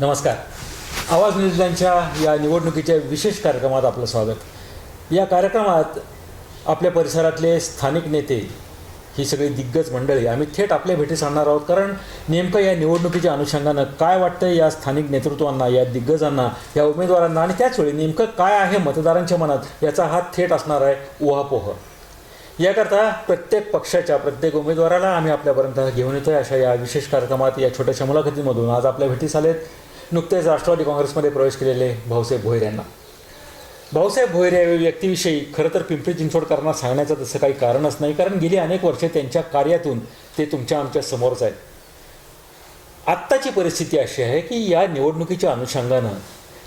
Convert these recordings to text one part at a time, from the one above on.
नमस्कार. आवाज न्यूजलँडच्या या निवडणुकीच्या विशेष कार्यक्रमात आपलं स्वागत. या कार्यक्रमात आपल्या परिसरातले स्थानिक नेते ही सगळी दिग्गज मंडळी आम्ही थेट आपल्या भेटीस आणणार आहोत. कारण नेमकं या निवडणुकीच्या अनुषंगानं काय वाटतं या स्थानिक नेतृत्वांना या दिग्गजांना या उमेदवारांना आणि त्याचवेळी नेमकं काय आहे मतदारांच्या मनात याचा हा थेट असणार आहे उहापोह. याकरता प्रत्येक पक्षाच्या प्रत्येक उमेदवाराला आम्ही आपल्यापर्यंत घेऊन येतोय अशा या विशेष कार्यक्रमात या छोट्याशा मुलाखतीमधून. आज आपल्या भेटीस आलेत नुकतेच राष्ट्रवादी काँग्रेसमध्ये प्रवेश केलेले भाऊसाहेब भोईर यांना. भाऊसाहेब भोईर या व्यक्तीविषयी खरं तर पिंपरी चिंचवडकरांना सांगण्याचं तसं काही कारणच नाही कारण गेली अनेक वर्षे त्यांच्या कार्यातून ते तुमच्या आमच्या समोरच आहेत. आत्ताची परिस्थिती अशी आहे की या निवडणुकीच्या अनुषंगानं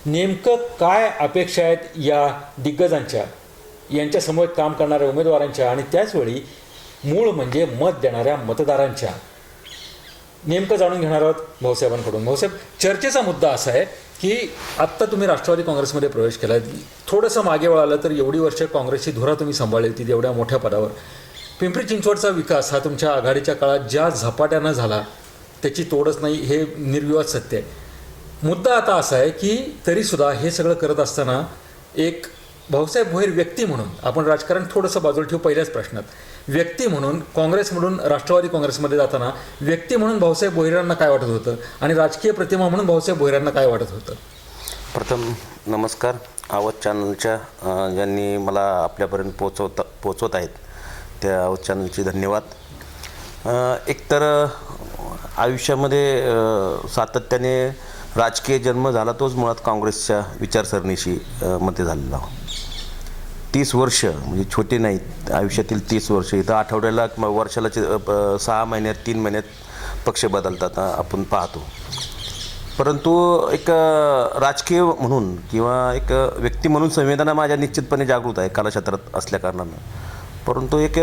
नेमकं काय अपेक्षा आहेत या दिग्गजांच्या यांच्यासमोर काम करणाऱ्या उमेदवारांच्या आणि त्याचवेळी मूळ म्हणजे मत देणाऱ्या मतदारांच्या? नेमकं जाणून घेणार आहोत भाऊसाहेबांकडून. भाऊसाहेब चर्चेचा मुद्दा असा आहे की आत्ता तुम्ही राष्ट्रवादी काँग्रेसमध्ये प्रवेश केला थोडंसं मागे वळालं तर एवढी वर्ष काँग्रेसची धुरा तुम्ही सांभाळली होती एवढ्या मोठ्या पदावर. पिंपरी चिंचवडचा विकास हा तुमच्या आघाडीच्या काळात ज्या झपाट्यानं झाला त्याची तोडच नाही हे निर्विवाद सत्य आहे. मुद्दा आता असा आहे की तरीसुद्धा हे सगळं करत असताना एक भाऊसाहेब भोईर व्यक्ती म्हणून आपण राजकारण थोडंसं बाजूला ठेवू पहिल्याच प्रश्नात. व्यक्ती म्हणून काँग्रेसमधून राष्ट्रवादी काँग्रेसमध्ये जाताना व्यक्ती म्हणून भाऊसाहेब भोईरांना काय वाटत होतं? आणि राजकीय प्रतिमा म्हणून भाऊसाहेब भोईरांना काय वाटत होतं? प्रथम नमस्कार. आवाज चॅनलच्या ज्यांनी मला आपल्यापर्यंत पोचवता पोचवत आहेत त्या आवाज चॅनलचे धन्यवाद. एकतर आयुष्यामध्ये सातत्याने राजकीय जन्म झाला तोच मुळात काँग्रेसच्या विचारसरणीशी मध्ये झालेला तीस वर्ष म्हणजे छोटे नाहीत आयुष्यातील तीस वर्ष. इथं आठवड्याला किंवा वर्षाला सहा महिन्यात तीन महिन्यात पक्ष बदलतात आपण पाहतो. परंतु एक राजकीय म्हणून किंवा एक व्यक्ती म्हणून संवेदना माझ्या निश्चितपणे जागृत आहे कलाक्षेत्रात असल्याकारणानं परंतु एक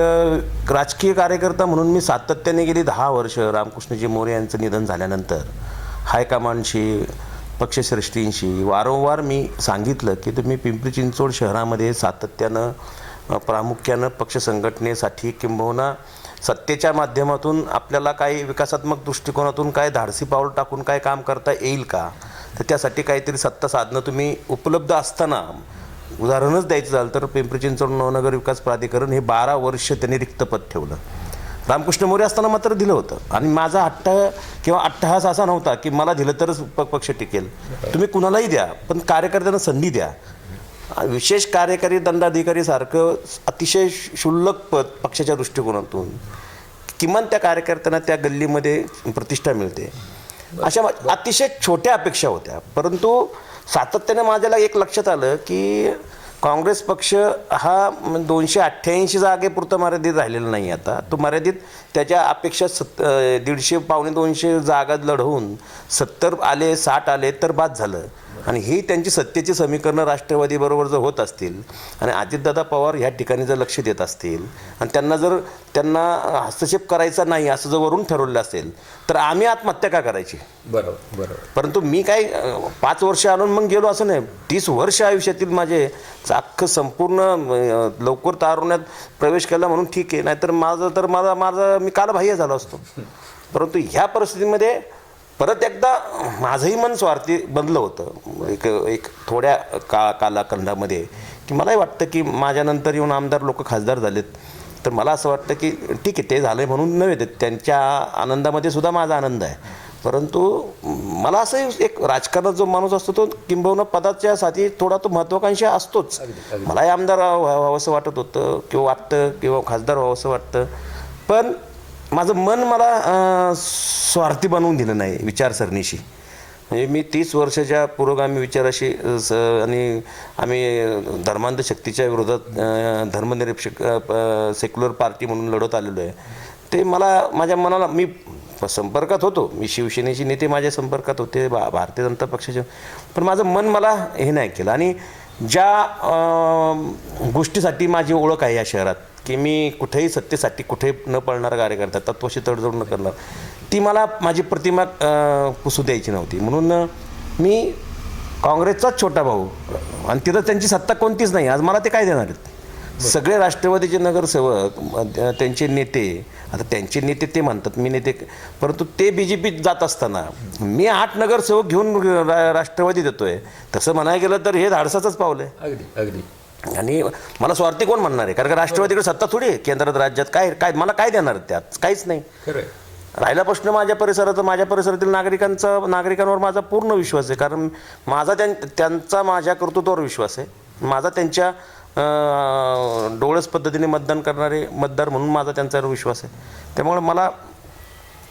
राजकीय कार्यकर्ता म्हणून मी सातत्याने गेली दहा वर्ष रामकृष्णजी मोरे यांचं निधन झाल्यानंतर. हायकमांडशी पक्षश्रेष्ठींशी. वारंवार मी सांगितलं की तुम्ही पिंपरी चिंचवड शहरामध्ये सातत्यानं प्रामुख्यानं पक्ष संघटनेसाठी किंबहुना सत्तेच्या माध्यमातून आपल्याला काही विकासात्मक दृष्टिकोनातून काय धाडसी पाऊल टाकून काय काम करता येईल का? तर त्यासाठी काहीतरी सत्ता साधनं तुम्ही उपलब्ध असताना उदाहरणच द्यायचं झालं तर पिंपरी चिंचवड नवनगर विकास प्राधिकरण हे बारा वर्ष त्यांनी रिक्त पद ठेवलं. रामकृष्ण मोरे असताना मात्र दिलं होतं. आणि माझा हट्ट किंवा अट्टहास असा नव्हता की मला दिलं तरच प पक्ष टिकेल. तुम्ही कुणालाही द्या पण कार्यकर्त्यांना संधी द्या. विशेष कार्यकारी दंडाधिकारी सारखं अतिशय क्षुल्लक पद पक्षाच्या दृष्टिकोनातून किमान त्या कार्यकर्त्यांना त्या गल्लीमध्ये प्रतिष्ठा मिळते. अशा अतिशय छोट्या अपेक्षा होत्या. परंतु सातत्याने माझ्याला एक लक्षात आलं की काँग्रेस पक्ष हा दोनशे अठ्ठ्याऐंशी जागेपुरता मर्यादित राहिलेला नाही आता. तो मर्यादित त्याच्या अपेक्षा सत् दीडशे पावणे दोनशे जागा लढवून सत्तर आले साठ आले तर बाद झालं. आणि ही त्यांची सत्तेची समीकरणं राष्ट्रवादीबरोबर जर होत असतील आणि अजितदादा पवार ह्या ठिकाणी जर लक्ष देत असतील आणि त्यांना जर त्यांना हस्तक्षेप करायचा नाही असं जर वरून ठरवलं असेल तर आम्ही आत्महत्या का करायची? बरोबर बरोबर. परंतु मी काय पाच वर्ष आणून मग गेलो असं नाही. तीस वर्ष आयुष्यातील माझे अख्खं संपूर्ण लवकर तारुण्यात प्रवेश केला म्हणून ठीक आहे. नाहीतर माझं तर माझा माझा मी कालबाह्य झालो असतो. परंतु ह्या परिस्थितीमध्ये परत एकदा माझंही मन स्वार्थी बनलं होतं. एक एक थोड्या का कालाखंडामध्ये की मलाही वाटतं की माझ्यानंतर येऊन आमदार लोक खासदार झालेत. तर मला असं वाटतं की ठीक आहे ते झालं आहे म्हणून नव्हे ते त्यांच्या आनंदामध्ये सुद्धा माझा आनंद आहे. परंतु मला असं एक राजकारणात जो माणूस असतो तो किंबहुना पदाच्या साठी थोडा तो महत्त्वाकांक्षी असतोच. मलाही आमदार व्हा- व्हावंसं वाटत होतं किंवा वाटतं किंवा खासदार व्हावंसं वाटतं. पण माझं मन मला स्वार्थी बनवून दिलं नाही विचारसरणीशी. म्हणजे मी तीस वर्षाच्या पुरोगामी विचाराशी स आणि आम्ही धर्मांध शक्तीच्या विरोधात धर्मनिरपेक्ष सेक्युलर पार्टी म्हणून लढत आलेलो आहे. ते मला माझ्या मनाला मी संपर्कात होतो. मी शिवसेनेचे नेते माझ्या संपर्कात होते भा भारतीय जनता पक्षाचे. पण माझं मन मला हे नाही केलं. आणि ज्या गोष्टीसाठी माझी ओळख आहे या शहरात की मी कुठेही सत्तेसाठी कुठे न पळणारा कार्यकर्ता तत्वाशी तडजोड न करणार. ती मला माझी प्रतिमा पुसू द्यायची नव्हती. म्हणून मी काँग्रेसचाच छोटा भाऊ आणि तिथं त्यांची सत्ता कोणतीच नाही. आज मला ते काय देणार आहेत? सगळे राष्ट्रवादीचे नगरसेवक त्यांचे नेते आता त्यांचे नेते ते म्हणतात मी नेते परंतु ते बी जे पीत जात असताना मी आठ नगरसेवक घेऊन राष्ट्रवादी देतोय. तसं म्हणायला गेलं तर हे धाडसाचंच पावलं आहे. अगदी अगदी. आणि मला स्वार्थी कोण म्हणणार आहे? कारण का राष्ट्रवादीकडे सत्ता थोडी आहे केंद्रात राज्यात. काय काय मला काय देणार त्यात? काहीच नाही. राहिला प्रश्न माझ्या परिसरात माझ्या परिसरातील नागरिकांचा नागरिकांवर माझा पूर्ण विश्वास आहे. कारण माझा त्यां त्यांचा माझ्या कर्तृत्वावर विश्वास आहे. माझा त्यांच्या डोळस पद्धतीने मतदान करणारे मतदार म्हणून माझा त्यांच्यावर विश्वास आहे. त्यामुळे मला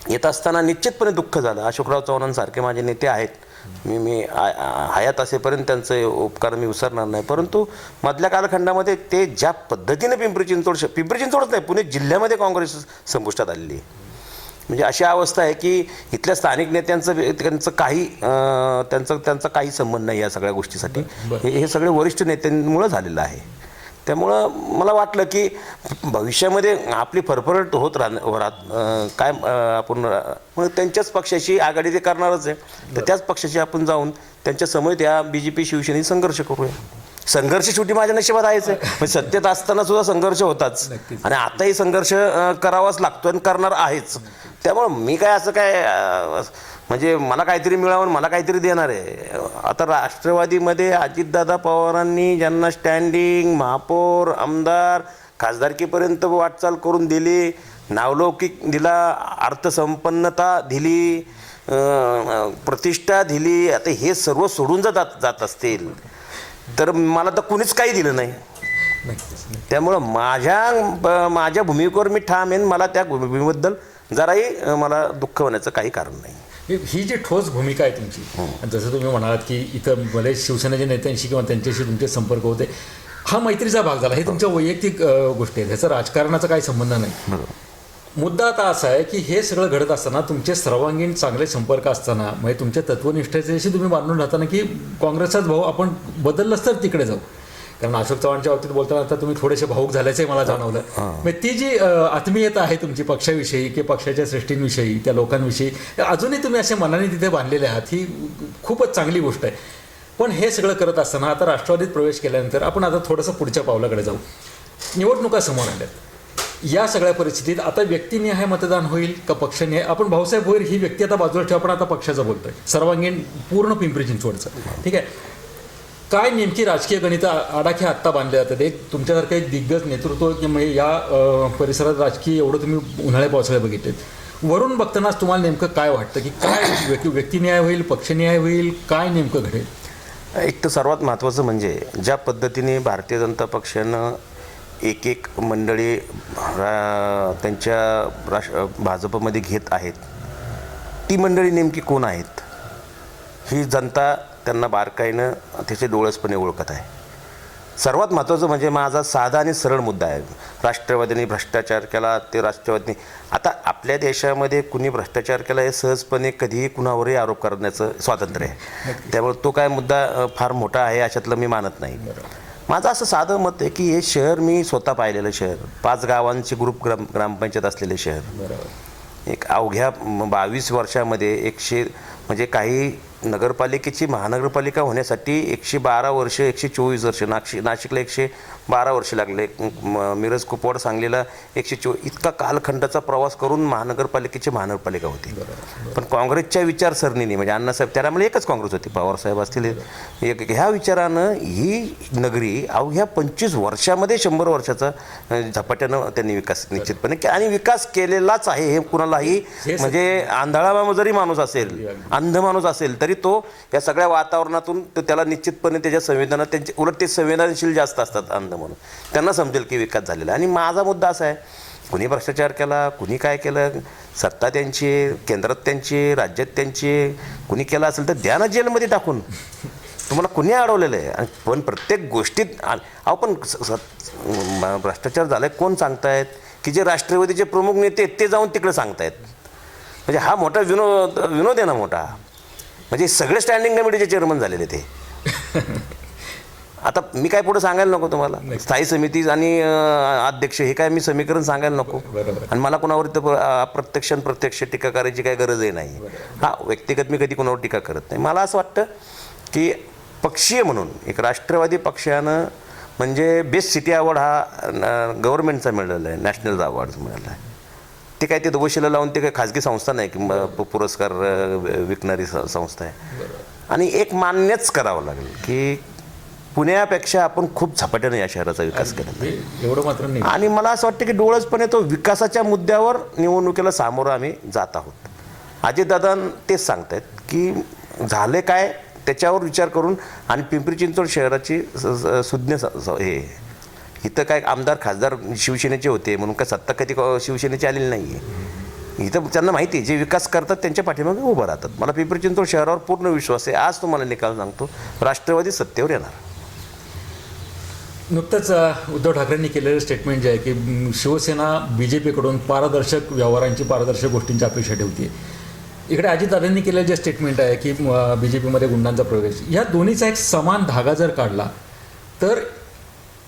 येत असताना निश्चितपणे दुःख झालं. अशोकराव चव्हाणांसारखे माझे नेते आहेत. मी मी हयात असेपर्यंत त्यांचे उपकार मी विसरणार नाही. परंतु मधल्या कालखंडामध्ये ते ज्या पद्धतीने पिंपरी चिंचवड श- पिंपरी चिंचवडच नाही पुणे जिल्ह्यामध्ये काँग्रेस संपुष्टात आलेली आहे. म्हणजे अशी अवस्था आहे की इथल्या स्थानिक नेत्यांचं त्यांचं काही त्यांचं त्यांचा काही संबंध नाही या सगळ्या गोष्टीसाठी. हे हे सगळे वरिष्ठ नेत्यांमुळं झालेलं आहे. त्यामुळं मला वाटलं की भविष्यामध्ये आपली फरफरट होत राहत अं, काय आपण मग त्यांच्याच पक्षाशी आघाडी ते करणारच आहे. तर त्याच पक्षाशी आपण जाऊन त्यांच्यासमोर या बी जे पी शिवसेनेशी संघर्ष करूया. संघर्ष शेवटी माझ्या नशिबात आहेच आहे. म्हणजे सत्तेत असताना सुद्धा संघर्ष होताच. आणि आताही संघर्ष करावाच लागतो आणि करणार आहेच. त्यामुळं मी काय असं काय म्हणजे मला काहीतरी मिळावं मला काहीतरी देणार आहे. आता राष्ट्रवादीमध्ये अजितदादा पवारांनी ज्यांना स्टँडिंग महापौर आमदार खासदारकीपर्यंत वाटचाल करून दिली नावलौकिक दिला अर्थसंपन्नता दिली प्रतिष्ठा दिली आता हे सर्व सोडून जात जात असतील तर मला तर कुणीच काही दिलं नाही. त्यामुळं माझ्या माझ्या भूमिकेवर मी ठाम आणि मला त्या भूमीबद्दल जराही मला दुःख होण्याचं काही कारण नाही. ही ही जी ठोस भूमिका आहे तुमची आणि जसं तुम्ही म्हणालात की इथं बरेच शिवसेनेच्या नेत्यांशी किंवा त्यांच्याशी तुमचे संपर्क होते हा मैत्रीचा भाग झाला. हे तुमच्या वैयक्तिक गोष्टी आहेत. ह्याचा राजकारणाचा काही संबंध नाही. मुद्दा आता असा आहे की हे सगळं घडत असताना तुमचे सर्वांगीण चांगले संपर्क असताना म्हणजे तुमच्या तत्वनिष्ठेशी तुम्ही बांधून राहताना की काँग्रेसचाच भाऊ आपण बदललंच तर तिकडे जाऊ. कारण अशोक चव्हाणच्या बाबतीत बोलताना आता तुम्ही थोडेसे भाऊक झाल्याचंही मला जाणवलं. म्हणजे ती जी आत्मीयता आहे तुमची पक्षाविषयी किंवा पक्षाच्या सृष्टींविषयी त्या लोकांविषयी अजूनही तुम्ही असे मनाने तिथे बांधलेले आहात ही खूपच चांगली गोष्ट आहे. पण हे सगळं करत असताना आता राष्ट्रवादीत प्रवेश केल्यानंतर आपण आता थोडंसं पुढच्या पावलाकडे जाऊ. निवडणुका समोर आल्यात. या सगळ्या परिस्थितीत आता व्यक्तिनिहाय मतदान होईल का पक्षनिहाय आपण भाऊसाहेब भोईर ही व्यक्ती आता बाजूला ठेवू आपण आता पक्षाचं बोलतोय. सर्वांगीण पूर्ण पिंपरी चिंचवडचं. ठीक आहे? काय नेमकी राजकीय गणित आडाखे आत्ता बांधले जातात? एक तुमच्यासारखं एक दिग्गज नेतृत्व की म्हणजे या परिसरात राजकीय एवढं तुम्ही उन्हाळे पावसाळे बघितलेत. वरून बघतानाच तुम्हाला नेमकं काय वाटतं की काय व्यक्ती व्यक्तिन्याय होईल पक्षन्याय होईल काय नेमकं घडेल? एक तर सर्वात महत्त्वाचं म्हणजे ज्या पद्धतीने भारतीय जनता पक्षानं एक एक मंडळी रा- त्यांच्या राष्ट्र भाजपमध्ये घेत आहेत ती मंडळी नेमकी कोण आहेत? ही जनता त्यांना बारकाईनं त्याचे डोळसपणे ओळखत आहे. सर्वात महत्त्वाचं म्हणजे माझा साधा आणि सरळ मुद्दा आहे. राष्ट्रवादीने भ्रष्टाचार केला ते राष्ट्रवादीने. आता आपल्या देशामध्ये कुणी भ्रष्टाचार केला हे सहजपणे कधीही कुणावरही आरोप करण्याचं स्वातंत्र्य आहे. त्यामुळे तो काय मुद्दा फार मोठा आहे अशातलं मी मानत नाही. माझं असं साधं मत आहे की हे शहर मी स्वतः पाहिलेलं शहर पाच गावांचे ग्रुप ग्राम ग्रामपंचायत असलेले शहर. बरोबर. एक अवघ्या बावीस वर्षामध्ये एकशे म्हणजे काही नगरपालिकेची महानगरपालिका होण्यासाठी एकशे बारा वर्ष एकशे चोवीस वर्ष नागशी नाशिकला एकशे बारा वर्ष लागले. मिरज कुपवाड सांगलीला एकशे चो इतका कालखंडाचा प्रवास करून महानगरपालिकेची महानगरपालिका होती. पण काँग्रेसच्या विचारसरणीने म्हणजे अण्णासाहेब त्यामुळे एकच काँग्रेस होती पवारसाहेब असतील एक ह्या विचारानं ही नगरी अवघ्या पंचवीस वर्षामध्ये शंभर वर्षाचा झपाट्यानं त्यांनी विकास निश्चितपणे के- आणि विकास केलेलाच आहे हे कुणालाही म्हणजे आंधळा जरी माणूस असेल अंध माणूस असेल तरी तो या सगळ्या वातावरणातून तो त्याला निश्चितपणे त्याच्या संवेदना त्यांचे उलट ते संवेदनशील जास्त असतात अंध म्हणून. त्यांना समजेल की विकास झालेला आहे. आणि माझा मुद्दा असा आहे कुणी भ्रष्टाचार केला कुणी काय केलं सत्ता त्यांची केंद्रात त्यांची राज्यात त्यांची कुणी केला असेल तर द्या ना जेलमध्ये टाकून. तुम्हाला कुणी अडवलेलं आहे? आणि पण प्रत्येक गोष्टीत अहो पण स- स- भ्रष्टाचार झालाय कोण सांगतायत? की जे राष्ट्रवादीचे प्रमुख नेते आहेत ते जाऊन तिकडे सांगतायत. म्हणजे हा मोठा विनोद विनोद आहे ना मोठा. म्हणजे सगळे स्टँडिंग कमिटीचे चेअरमन झालेले ते. आता मी काय पुढे सांगायला नको तुम्हाला? स्थायी समिती आणि अध्यक्ष हे काय मी समीकरण सांगायला नको. आणि मला कोणावर इथं प- अप्रत्यक्ष आणि प्रत्यक्ष टीका करायची काही गरजही नाही. हा व्यक्तिगत मी कधी कोणावर टीका करत नाही. मला असं वाटतं की पक्षीय म्हणून एक राष्ट्रवादी पक्षानं म्हणजे बेस्ट सिटी अवॉर्ड हा गव्हर्नमेंटचा मिळालेला आहे नॅशनल अवॉर्ड मिळाला आहे. ते काय ते दोषीला लावून ते काय खाजगी संस्था नाही की पुरस्कार विकणारी संस्था आहे. आणि एक मान्यच करावं लागेल की पुण्यापेक्षा आपण खूप झपाट्याने या शहराचा विकास हे एवढं मात्र नाही. आणि मला असं वाटतं की डोळसपणे तो विकासाच्या मुद्द्यावर निवडणुकीला सामोरं आम्ही जात आहोत. अजितदादा तेच सांगतायत की झाले काय त्याच्यावर विचार करून आणि पिंपरी चिंचवड शहराची सुज्ञ हे इथं काय आमदार खासदार शिवसेनेचे होते म्हणून काय सत्ता कधी शिवसेनेची आलेली नाही आहे इथं त्यांना माहिती आहे जे विकास करतात त्यांच्या पाठीमागे उभं राहतात. मला पिंपरी चिंचवड शहरावर पूर्ण विश्वास आहे. आज तुम्हाला निकाल सांगतो राष्ट्रवादी सत्तेवर येणार. नुकतंच उद्धव ठाकरेंनी केलेलं स्टेटमेंट जे आहे की शिवसेना बी जे पीकडून पारदर्शक व्यवहारांची पारदर्शक गोष्टींची अपेक्षा ठेवते इकडे अजितदादांनी केलेलं जे स्टेटमेंट आहे की बी जे पीमध्ये गुंडांचा प्रवेश या दोन्हीचा एक समान धागा जर काढला तर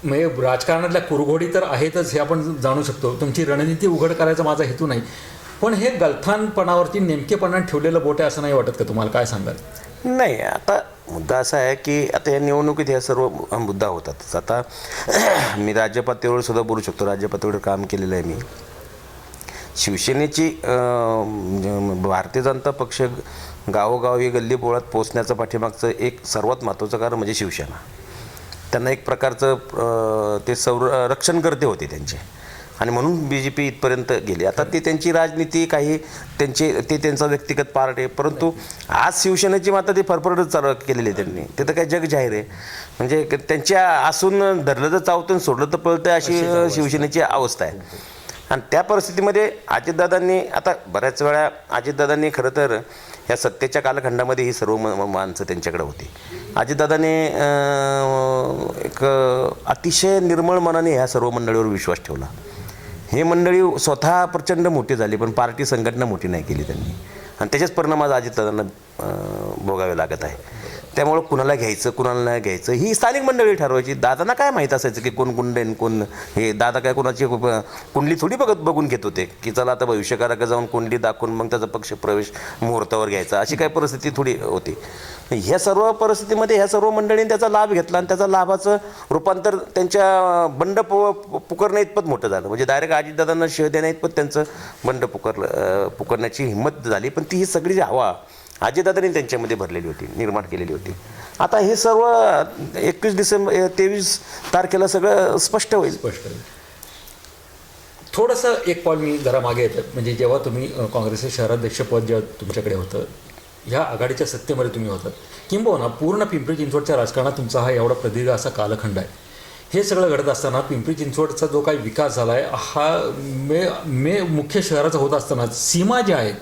म्हणजे राजकारणातल्या कुरघोडी तर आहेतच हे आपण जाणू शकतो. तुमची रणनीती उघड करायचा माझा हेतू नाही. पण हे गलथानपणावरती नेमकेपणाने ठेवलेलं बोट आहे असं नाही वाटत का तुम्हाला? काय सांगाल? नाही आता मुद्दा असा आहे की आता या निवडणुकीत ह्या सर्व मुद्दा होतातच आता मी राज्य पातळीवर सुद्धा बोलू शकतो. राज्य पातळीवर काम केलेलं आहे मी. शिवसेनेची म्हणजे भारतीय जनता पक्ष गावोगावी गल्ली बोळात पोचण्याचं पाठीमागचं एक सर्वात महत्त्वाचं कारण म्हणजे शिवसेना. त्यांना एक प्रकारचं ते संरक्षण करते होते त्यांचे. आणि म्हणून बी जे पी इथपर्यंत गेली. आता ती त्यांची राजनीती काही त्यांचे ते त्यांचा व्यक्तिगत पार्ट आहे. परंतु आज शिवसेनेची मात्र ती फरफरच चालू केलेली आहे त्यांनी. ते तर काही जग जाहीर आहे. म्हणजे त्यांच्या असून धरलं तर चावतं सोडलं तर पळतं अशी शिवसेनेची अवस्था आहे. आणि त्या परिस्थितीमध्ये अजितदादांनी आता बऱ्याच वेळा अजितदादांनी खरं तर या सत्तेच्या कालखंडामध्ये ही सर्व म- माणसं त्यांच्याकडे होती. अजितदादाने एक अतिशय निर्मळ मनाने ह्या सर्व मंडळीवर विश्वास ठेवला. हे मंडळी स्वतः प्रचंड मोठी झाली पण पार्टी संघटना मोठी नाही केली त्यांनी. आणि त्याचेच परिणाम आज अजितदादांना भोगावे लागत आहे. त्यामुळं कुणाला घ्यायचं कुणाला नाही घ्यायचं? ही स्थानिक मंडळी ठरवायची. दादांना काय माहीत असायचं की कोण कुंड आहे, कोण हे? दादा काय कोणाची कुंडली थोडी बघत बघून घेत होते की चला आता भविष्यकाराकडे जाऊन कुंडली दाखवून मग त्याचा पक्ष प्रवेश मुहूर्तावर घ्यायचा. अशी काय परिस्थिती थोडी होती. ह्या सर्व परिस्थितीमध्ये ह्या सर्व मंडळींनी त्याचा लाभ घेतला आणि त्याचा लाभाचं रूपांतर त्यांच्या बंड पु पुकरण्या इतपत मोठं झालं. म्हणजे डायरेक्ट अजितदादांना शिव देण्या इतपत त्यांचं बंड पुकरलं पुकरण्याची हिंमत झाली. पण ती ही सगळी जी हवा अजितदादांनी त्यांच्यामध्ये भरलेली होती निर्माण केलेली होती. आता हे सर्व एकवीस डिसेंबर तेवीस तारखेला सगळं स्पष्ट होईल. स्पष्ट होईल. थोडंसं एक पाऊल मी जरा मागे येतं. म्हणजे जेव्हा तुम्ही काँग्रेसचे शहराध्यक्षपद जेव्हा तुमच्याकडे होतं ह्या आघाडीच्या सत्तेमध्ये तुम्ही होतात किंबहुना पूर्ण पिंपरी चिंचवडच्या राजकारणात तुमचा हा एवढा प्रदीर्घ असा कालखंड आहे. हे सगळं घडत असताना पिंपरी चिंचवडचा जो काही विकास झाला आहे हा मे मे मुख्य शहराचा होत असताना सीमा ज्या आहेत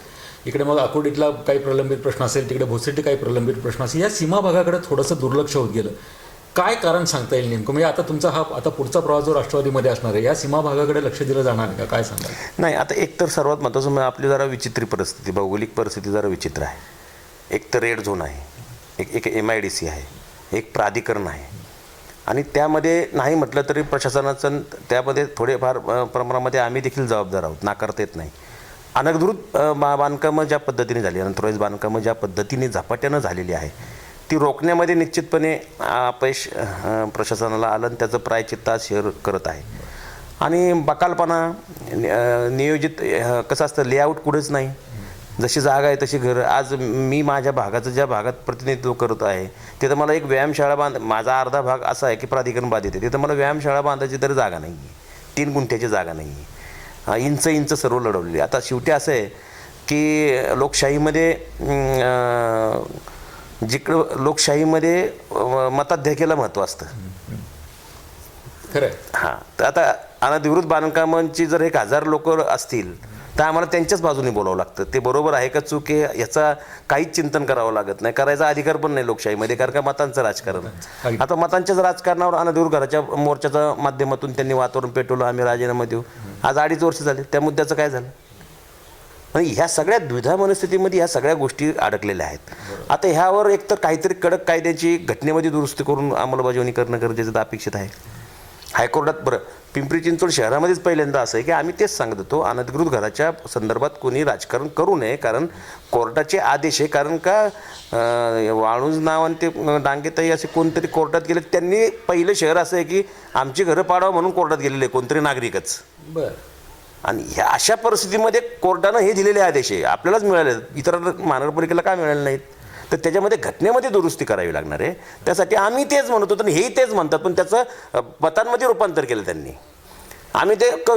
इकडे मग अकोडीतला काही प्रलंबित प्रश्न असेल तिकडे भोसरीत काही प्रलंबित प्रश्न असेल या सीमा भागाकडे थोडंसं दुर्लक्ष होत गेलं. काय कारण सांगता येईल नेमकं? म्हणजे आता तुमचा हा आता पुढचा प्रवास जो राष्ट्रवादीमध्ये असणार आहे या सीमा भागाकडे लक्ष दिलं जाणार का? काय सांगाल? नाही आता एक तर सर्वात महत्त्वाचं म्हणजे आपली जरा विचित्र परिस्थिती भौगोलिक परिस्थिती जरा विचित्र आहे. एक तर रेड झोन आहे एक एक एम आय डी सी आहे एक प्राधिकरण आहे. आणि त्यामध्ये नाही म्हटलं तरी प्रशासनाचं त्यामध्ये थोडेफार प्रमाणामध्ये आम्ही देखील जबाबदार आहोत नाकारता येत नाही. अनधिकृत बांधकामं ज्या पद्धतीने झाली अनथराईज बांधकामं ज्या पद्धतीने झपाट्यानं झालेली आहे ती रोखण्यामध्ये निश्चितपणे अपयश प्रशासनाला आलं आणि त्याचं प्रायचित्ता शेअर करत आहे. आणि बकालपणा नियोजित कसं असतं लेआउट कुठेच नाही. जशी जागा आहे तशी घर आज मी माझ्या भागाचं ज्या भागात प्रतिनिधित्व करत आहे तिथं मला एक व्यायामशाळा बांध माझा अर्धा भाग असा आहे की प्राधिकरण बाधित आहे तिथं मला व्यायामशाळा बांधायची तरी जागा नाही आहे तीन गुंठ्याची जागा नाही आहे इंच इंच सर्व लढवलेली. आता शेवटी असं आहे की लोकशाहीमध्ये जिकडं लोकशाहीमध्ये मताध्यक्षाला महत्त्व असतं. खरं हां तर आता अनधिकृत बांधकामांची जर एक हजार लोक असतील तर आम्हाला त्यांच्याच बाजूने बोलावं लागतं. ते बरोबर आहे का चूक आहे याचा काहीच चिंतन करावं लागत नाही. करायचा अधिकार पण नाही लोकशाहीमध्ये कारण का मतांचं राजकारण. आता मतांच्याच राजकारणावर अनधिकृत घराच्या मोर्चाच्या माध्यमातून त्यांनी वातावरण पेटवलं आम्ही राजीनामा देऊ. आज अडीच वर्ष झाले त्या मुद्द्याचं काय झालं? आणि ह्या सगळ्या द्विधा मनस्थितीमध्ये ह्या सगळ्या गोष्टी अडकलेल्या आहेत. आता ह्यावर एकतर काहीतरी कडक कायद्याची घटनेमध्ये दुरुस्ती करून अंमलबजावणी करणं गरजेचं तर अपेक्षित आहे. हायकोर्टात बरं पिंपरी चिंचवड शहरामध्येच पहिल्यांदा असं आहे की आम्ही तेच सांगत होतो अनधिकृत घराच्या संदर्भात कोणी राजकारण करू नये कारण कोर्टाचे आदेश आहे. कारण का वाळूंज नाव आणि ते डांगेताई असे कोणतरी कोर्टात गेले त्यांनी पहिलं शहर असं आहे की आमची घरं पाडावं म्हणून कोर्टात गेलेले कोणतरी नागरिकच. बरं. आणि ह्या अशा परिस्थितीमध्ये कोर्टानं हे दिलेले आदेश आहे. आपल्यालाच मिळाले. इतर महानगरपालिकेला का मिळाले नाहीत? तर त्याच्यामध्ये घटनेमध्ये दुरुस्ती करावी लागणार आहे. त्यासाठी आम्ही तेच म्हणत होतो आणि हेही तेच म्हणतात. पण त्याचं पतांमध्ये मतांमध्ये रूपांतर केलं त्यांनी. आम्ही ते क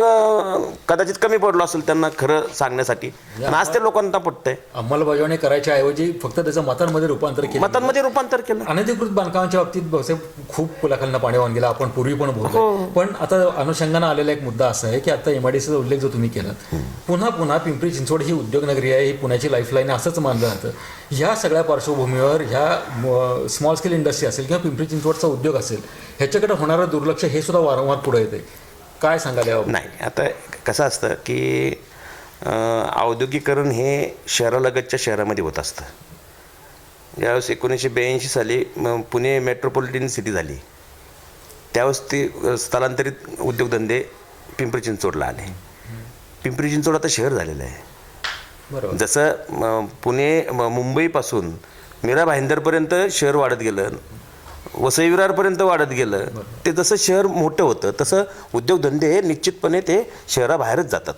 कदाचित कमी पडलो असेल त्यांना खरं सांगण्यासाठी. आज ते लोकांना पटतंय. अंमलबजावणी करायच्या ऐवजी फक्त त्याचं मतांमध्ये रूपांतर केलं. मतांमध्ये रूपांतर केलं. अनधिकृत बांधकामाच्या बाबतीत खूप पुलाखालनं पाणी वाहून गेलं. आपण पूर्वी पण हो. बोलतो पण आता अनुषंगानं आलेला एक मुद्दा असा आहे की आता एमआयडीसीचा उल्लेख जो तुम्ही केला पुन्हा पुन्हा पिंपरी चिंचवड ही उद्योगनगरी आहे ही पुण्याची लाईफलाईन असंच मानलं जातं. ह्या सगळ्या पार्श्वभूमीवर ह्या स्मॉल स्केल इंडस्ट्री असेल किंवा पिंपरी चिंचवडचा उद्योग असेल ह्याच्याकडे होणारं दुर्लक्ष हे सुद्धा वारंवार पुढे येते काय सांगाल याबाबत? नाही आता कसं असतं की औद्योगिकरण हे शहरालगतच्या शहरामध्ये होत असतं. ज्यावेळेस एकोणीसशे ब्याऐंशी साली पुणे मेट्रोपॉलिटन सिटी झाली त्यावेळेस ती स्थलांतरित उद्योगधंदे पिंपरी चिंचवडला आले. पिंपरी चिंचवड आता शहर झालेलं आहे. बरोबर. जसं पुणे मुंबईपासून मीरा भाईंदरपर्यंत शहर वाढत गेलं वसई विरारपर्यंत वाढत गेलं. ते जसं शहर मोठं होतं तसं उद्योगधंदे हे निश्चितपणे ते शहराबाहेरच जातात.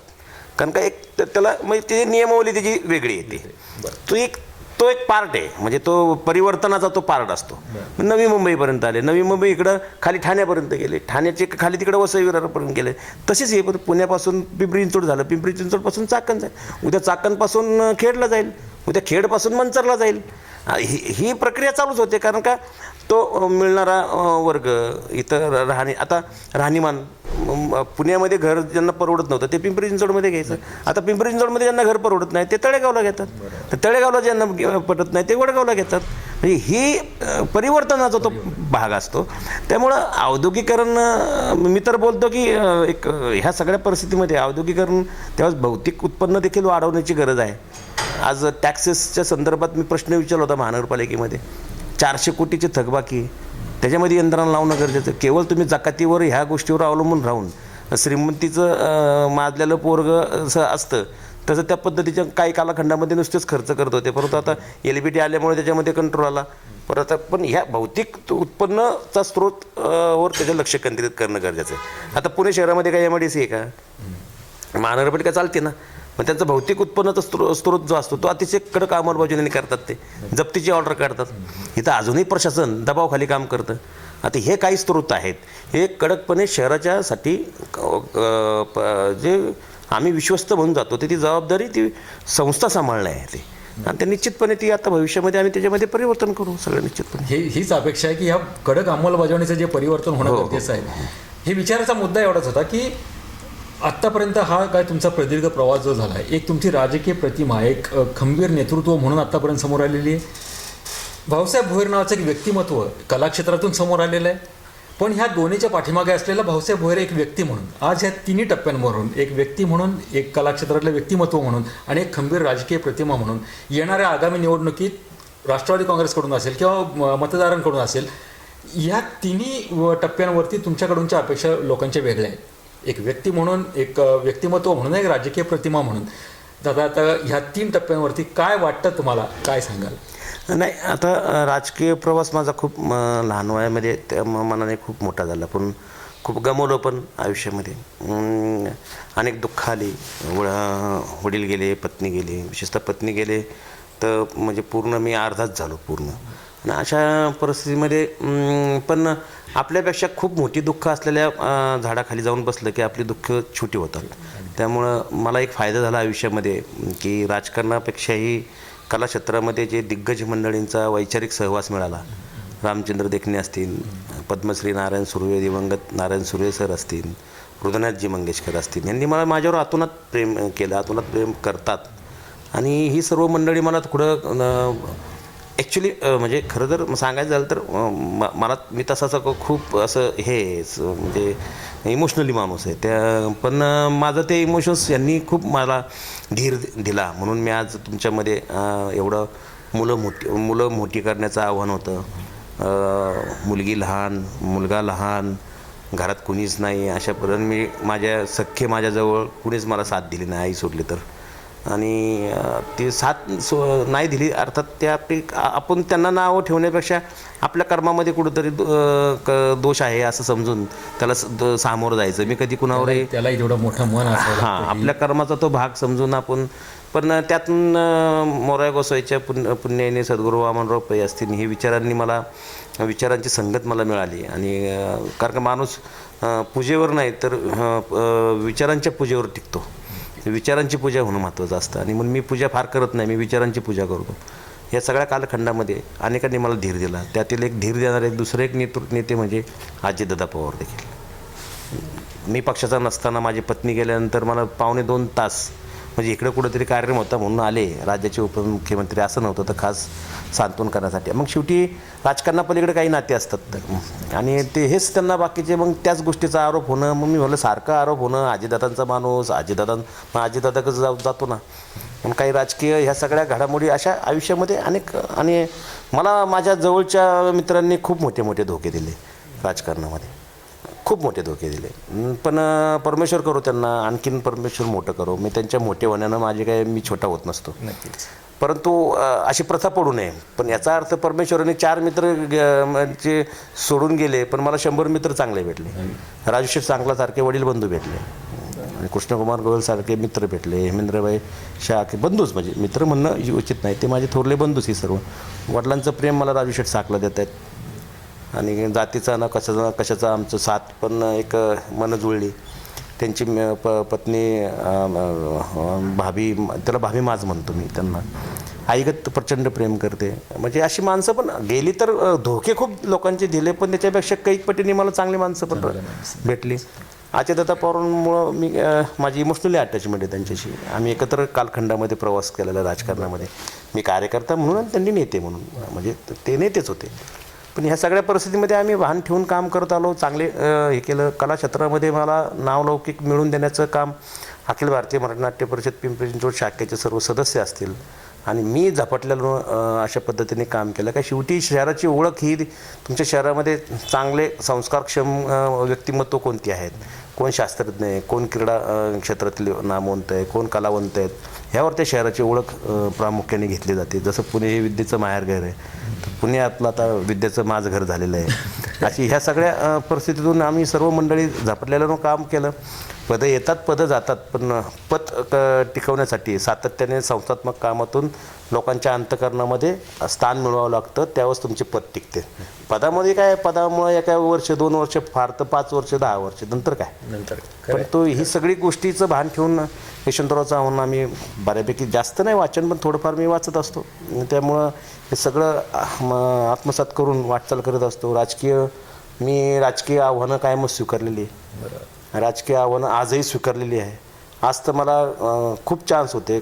कारण का एक त्याला म्हणजे ते नियमावली त्याची वेगळी येते. तो एक तो एक पार्ट आहे. म्हणजे तो परिवर्तनाचा तो पार्ट असतो. नवी मुंबईपर्यंत आले. नवी मुंबई इकडं खाली ठाण्यापर्यंत गेले. ठाण्याचे खाली तिकडं वसई विरारपर्यंत गेले. तसेच हे पण पुण्यापासून पिंपरी चिंचवड झालं. पिंपरी चिंचवडपासून चाकण जाईल. उद्या चाकणपासून खेडला जाईल. उद्या खेडपासून मंचरला जाईल. ही ही प्रक्रिया चालूच होते. कारण का तो मिळणारा वर्ग इथं राहणी आता राहणीमान पुण्यामध्ये घर ज्यांना परवडत नव्हतं ते पिंपरी चिंचवडमध्ये घ्यायचं. आता पिंपरी चिंचवडमध्ये ज्यांना घर परवडत नाही ते तळेगावला घेतात. तर तळेगावला ज्यांना पटत नाही ते वडगावला घेतात. म्हणजे ही परिवर्तनाचा तो भाग असतो. त्यामुळं औद्योगिकरण मी तर बोलतो की एक ह्या सगळ्या परिस्थितीमध्ये औद्योगिकरण त्यावेळेस भौतिक उत्पन्न देखील वाढवण्याची गरज आहे. आज टॅक्सेसच्या संदर्भात मी प्रश्न विचारला होता महानगरपालिकेमध्ये. चारशे कोटीची थकबाकी त्याच्यामध्ये यंत्रणा लावणं गरजेचं केवळ तुम्ही जकातीवर ह्या गोष्टीवर अवलंबून राहून श्रीमंतीचं माजलेलं पोरग असं असतं तसं त्या पद्धतीच्या काही कालखंडामध्ये नुसतेच खर्च करत होते. परंतु आता एल बी टी आल्यामुळे त्याच्यामध्ये कंट्रोल आला. परत पण ह्या भौतिक उत्पन्नचा स्रोत वर त्याचं लक्ष केंद्रित करणं गरजेचं आहे. आता पुणे शहरामध्ये काय एम आय डी सी आहे का? महानगरपालिका चालते ना. पण त्यांचं भौतिक उत्पन्नाचा स्त्रो स्त्रोत जो असतो तो अतिशय कडक अंमलबजावणी करतात ते. जप्तीची ऑर्डर काढतात. इथं अजूनही प्रशासन दबावाखाली काम करतं. आता हे काही स्त्रोत आहेत. हे कडकपणे शहराच्यासाठी जे आम्ही विश्वस्त म्हणून जातो ते ती जबाबदारी ती संस्था सांभाळणं आहे ते. आणि ते निश्चितपणे ती आता भविष्यामध्ये आम्ही त्याच्यामध्ये परिवर्तन करू सगळं निश्चितपणे. हे हीच अपेक्षा आहे की ह्या कडक अंमलबजावणीचं जे परिवर्तन होणं गरजेचं आहे. हे विचाराचा मुद्दा एवढाच होता की आत्तापर्यंत हा काय तुमचा प्रदीर्घ प्रवास जो झाला आहे एक तुमची राजकीय प्रतिमा एक खंबीर नेतृत्व म्हणून आत्तापर्यंत समोर आलेली आहे. भाऊसाहेब भोईर नावाचं एक व्यक्तिमत्व कलाक्षेत्रातून समोर आलेलं आहे. पण ह्या दोन्हीच्या पाठीमागे असलेला भाऊसाहेब भोईर एक व्यक्ती म्हणून आज ह्या तिन्ही टप्प्यांवरून एक व्यक्ती म्हणून एक कलाक्षेत्रातलं व्यक्तिमत्व म्हणून आणि एक खंबीर राजकीय प्रतिमा म्हणून येणाऱ्या आगामी निवडणुकीत राष्ट्रवादी काँग्रेसकडून असेल किंवा म- मतदारांकडून असेल या तिन्ही व- टप्प्यांवरती तुमच्याकडूनच्या अपेक्षा लोकांच्या वेगळ्या आहेत. एक व्यक्ती म्हणून एक व्यक्तिमत्व म्हणून एक राजकीय प्रतिमा म्हणून. दादा आता ह्या तीन टप्प्यांवरती काय वाटतं तुम्हाला? काय सांगाल? नाही आता राजकीय प्रवास माझा खूप लहान वयामध्ये त्या मनाने खूप मोठा झाला. पण खूप गमवलं पण आयुष्यामध्ये. अनेक दुःख आली व- वडील गेले पत्नी गेली विशेषतः पत्नी गेले तर म्हणजे पूर्ण मी अर्धाच झालो पूर्ण. आणि अशा परिस्थितीमध्ये पण आपल्यापेक्षा खूप मोठी दुःख असलेल्या झाडाखाली जाऊन बसलं की आपली दुःख छोटी होतात. त्यामुळं मला एक फायदा झाला आयुष्यामध्ये की राजकारणापेक्षाही कलाक्षेत्रामध्ये जे दिग्गज मंडळींचा वैचारिक सहवास मिळाला. रामचंद्र देखणे असतील पद्मश्री नारायण सुर्वे दिवंगत नारायण सुर्वे सर असतील हृदयनाथजी मंगेशकर असतील यांनी मला माझ्यावर आतोनात प्रेम केलं आतोनात प्रेम करतात. आणि ही सर्व मंडळी मला थोडं ॲक्च्युली म्हणजे खरं जर सांगायचं झालं तर म- मला मी तसाच खूप असं हे आहे, स- म्हणजे इमोशनली माणूस आहे. त्या पण माझं ते इमोशन्स यांनी खूप मला धीर दिला. म्हणून मी आज तुमच्यामध्ये एवढं मुलं मोठी मुलं मोठी करण्याचं आव्हान होतं. मुलगी लहान मुलगा लहान घरात कुणीच नाही. अशापर्यंत मी माझ्या सख्खे माझ्याजवळ कुणीच मला साथ दिली नाही आई सोडली तर. आणि ते साथ सो नाही दिली. अर्थात त्या आ- आपण त्यांना नावं ठेवण्यापेक्षा आपल्या कर्मामध्ये कुठंतरी दोष आहे असं समजून त्याला सामोरं जायचं. मी कधी कुणावरही त्यालाही तेवढं मोठं मन हां आपल्या कर्माचा तो भाग समजून आपण पण त्यातून मोराया गोसाईच्या पुण्य पुण्याने सद्गुरू वामनराव पै असतील ही विचारांनी मला विचारांची संगत मला मिळाली. आणि कारण का माणूस पूजेवर नाही तर विचारांच्या पूजेवर टिकतो. विचारांची पूजा होणं महत्त्वाचं असतं आणि म्हणून मी पूजा फार करत नाही मी विचारांची पूजा करतो. या सगळ्या कालखंडामध्ये अनेकांनी मला धीर दिला. त्यातील एक धीर देणारे एक दुसरे एक नेतृ नेते म्हणजे अजितदादा पवार देखील. मी पक्षाचा नसताना माझी पत्नी गेल्यानंतर मला पावणे दोन तास म्हणजे इकडं कुठंतरी कार्यक्रम होता म्हणून आले. राज्याचे उपमुख्यमंत्री असं नव्हतं तर खास सांत्वन करण्यासाठी. मग शेवटी राजकारणापलीकडे काही नाते असतात आणि ते हेच त्यांना बाकीचे मग त्याच गोष्टीचा आरोप होणं मग मी म्हणलं सारखं आरोप होणं आजीदादांचा माणूस आजीदादा मग आजीदादा कसं जाऊ जातो ना. पण काही राजकीय ह्या सगळ्या घडामोडी अशा आयुष्यामध्ये अनेक आणि मला माझ्या जवळच्या मित्रांनी खूप मोठे मोठे धोके दिले राजकारणामध्ये. खूप मोठे धोके दिले. पण परमेश्वर करो त्यांना आणखीन परमेश्वर मोठं करो. मी त्यांच्या मोठे होण्यानं माझे काय मी छोटा होत नसतो. परंतु अशी प्रथा पडू नये. पण याचा अर्थ परमेश्वराने चार मित्र म्हणजे सोडून गेले पण मला शंभर मित्र चांगले भेटले. राजूशेठ चांगलासारखे वडील बंधू भेटले. आणि कृष्णकुमार गोयलसारखे मित्र भेटले. हेमेंद्रभाई शाह के बंधूच म्हणजे मित्र म्हणणं उचित नाही. ते माझे थोरले बंधूच ही सर्व. वडिलांचं प्रेम मला राजूशेठ साकला देत आहेत. आणि जातीचा ना कशाचा ना कशाचा आमचं साथ पण एक मन जुळली. त्यांची प पत्नी भाभी त्याला भाभी माझ म्हणतो मी त्यांना. आईगत प्रचंड प्रेम करते. म्हणजे अशी माणसं पण गेली तर धोके खूप लोकांचे दिले पण त्याच्यापेक्षा कैक पटीने मला चांगली माणसं पण भेटली. आजच्या पवारांमुळं मी माझी इमोशनली अटॅचमेंट आहे त्यांच्याशी. आम्ही एकत्र कालखंडामध्ये प्रवास केलेला राजकारणामध्ये. मी कार्यकर्ता म्हणून आणि त्यांनी नेते म्हणून. म्हणजे ते नेतेच होते. पण ह्या सगळ्या परिस्थितीमध्ये आम्ही वाहन ठेवून काम करत आलो. चांगले हे केलं. कलाक्षेत्रामध्ये मला नावलौकिक मिळवून देण्याचं काम अखिल भारतीय मराठी नाट्य परिषद पिंपरी चिंचवड शाखेचे सर्व सदस्य असतील. आणि मी झपाटलेलो अशा पद्धतीने काम केलं. काय शेवटी शहराची ओळख ही तुमच्या शहरामध्ये चांगले संस्कारक्षम व्यक्तिमत्व कोणती आहेत? कोण शास्त्रज्ञ आहे? कोण क्रीडा क्षेत्रातले क्षेत्रातील नामवंत आहे? कोण कलावंत आहेत? ह्यावर त्या शहराची ओळख प्रामुख्याने घेतली जाते. जसं पुणे हे विद्येचं माहेरघर आहे तर पुण्यातलं आता विद्येचं माझं घर झालेलं आहे. अशी ह्या सगळ्या परिस्थितीतून आम्ही सर्व मंडळी झपटलेल्यानं काम केलं. पदं येतात पदं जातात पण पद क- टिकवण्यासाठी सातत्याने संस्थात्मक कामातून लोकांच्या अंतकरणामध्ये स्थान मिळवावं लागतं त्यावेळेस तुमचे पद टिकते. पदामध्ये काय पदामुळे एका वर्ष दोन वर्ष फार तर पाच वर्ष दहा वर्ष नंतर काय? नंतर पण तो ही सगळी गोष्टीचं भान ठेवून यशवंतराव चव्हाण आम्ही बऱ्यापैकी जास्त नाही वाचन पण थोडंफार मी वाचत असतो. त्यामुळं हे सगळं आत्मसात करून वाटचाल करत असतो. राजकीय मी राजकीय आव्हानं कायमच स्वीकारलेली. राजकीय आव्हानं आजही स्वीकारलेली आहे. आज तर मला खूप चान्स होते.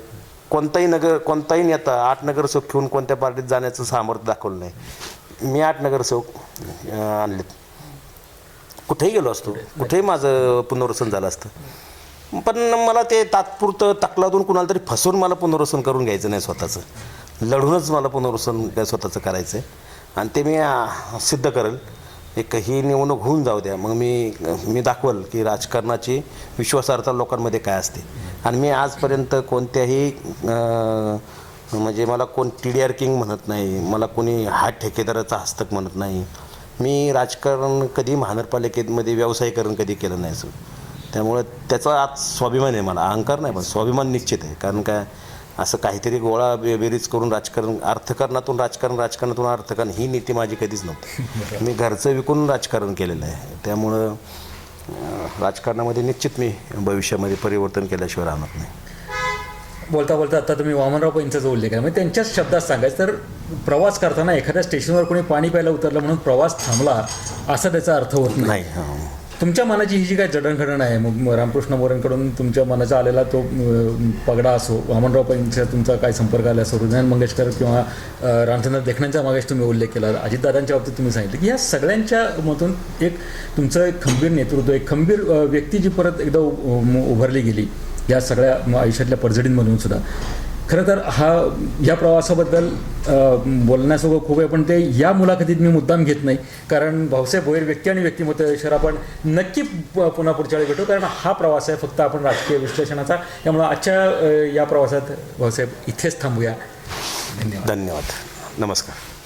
कोणताही नगर कोणताही नेता आठ नगरसेवक घेऊन कोणत्या पार्टीत जाण्याचं सामर्थ्य दाखवलं नाही. मी आठ नगरसेवक आणलेत. कुठेही गेलो असतो. कुठेही माझं पुनर्वसन झालं असतं. पण मला ते तात्पुरतं तकलातून कुणाला तरी फसवून मला पुनर्वसन करून घ्यायचं नाही स्वतःचं. लढूनच मला पुनर्वसन स्वतःचं करायचं आहे आणि ते मी सिद्ध करेल. एक ही निवडणूक होऊन जाऊ द्या. मग मी मी दाखवल की राजकारणाची विश्वासार्हता लोकांमध्ये काय असते. आणि मी आजपर्यंत कोणत्याही म्हणजे मला कोण टी डी आर किंग म्हणत नाही मला कोणी हा ठेकेदाराचा हस्तक म्हणत नाही. मी राजकारण कधी महानगरपालिकेमध्ये व्यवसायीकरण कधी केलं नाही असं त्यामुळं त्याचा आज स्वाभिमान आहे मला. अहंकार नाही पण स्वाभिमान निश्चित आहे. कारण काय असं काहीतरी गोळा बे बेरीज करून राजकारण अर्थकारणातून राजकारण राजकारणातून अर्थकारण ही नीती माझी कधीच नव्हती. मी घरचं विकून राजकारण केलेलं आहे. त्यामुळं राजकारणामध्ये निश्चित मी भविष्यामध्ये परिवर्तन केल्याशिवाय राहणार नाही. बोलता बोलता आता तुम्ही वामनराव पैंचाचा उल्लेख आहे म्हणजे त्यांच्याच शब्दात सांगायचं तर प्रवास करताना एखाद्या स्टेशनवर कोणी पाणी प्यायला उतरलं म्हणून प्रवास थांबला असा त्याचा अर्थ होत नाही. नाही हां. तुमच्या मनाची ही जी काय जडणघडण आहे मग रामकृष्ण मोरेंकडून तुमच्या मनाचा आलेला तो पगडा असो वामनराव पैंचा तुमचा काय संपर्क आला असो हृदयन मंगेशकर किंवा रामचंद्र देखण्यांच्या मागेच तुम्ही उल्लेख केला अजितदादांच्या बाबतीत तुम्ही सांगितलं की या सगळ्यांच्या मधून एक तुमचं एक खंबीर नेतृत्व एक खंबीर व्यक्ती जी परत एकदा उभारली गेली या सगळ्या आयुष्यातल्या पडझडींमधून सुद्धा. खरं तर हा या प्रवासाबद्दल बोलण्यासोबत खूप आहे पण ते या मुलाखतीत मी मुद्दाम घेत नाही. कारण भाऊसाहेब भोईर व्यक्ती आणि व्यक्तिमत्व याच्यावर आपण नक्की प- पुन्हा पुढच्या वेळी भेटू कारण हा प्रवास आहे फक्त आपण राजकीय विश्लेषणाचा. त्यामुळं आजच्या या प्रवासात भाऊसाहेब इथेच थांबूया. धन्यवाद. धन्यवाद. नमस्कार.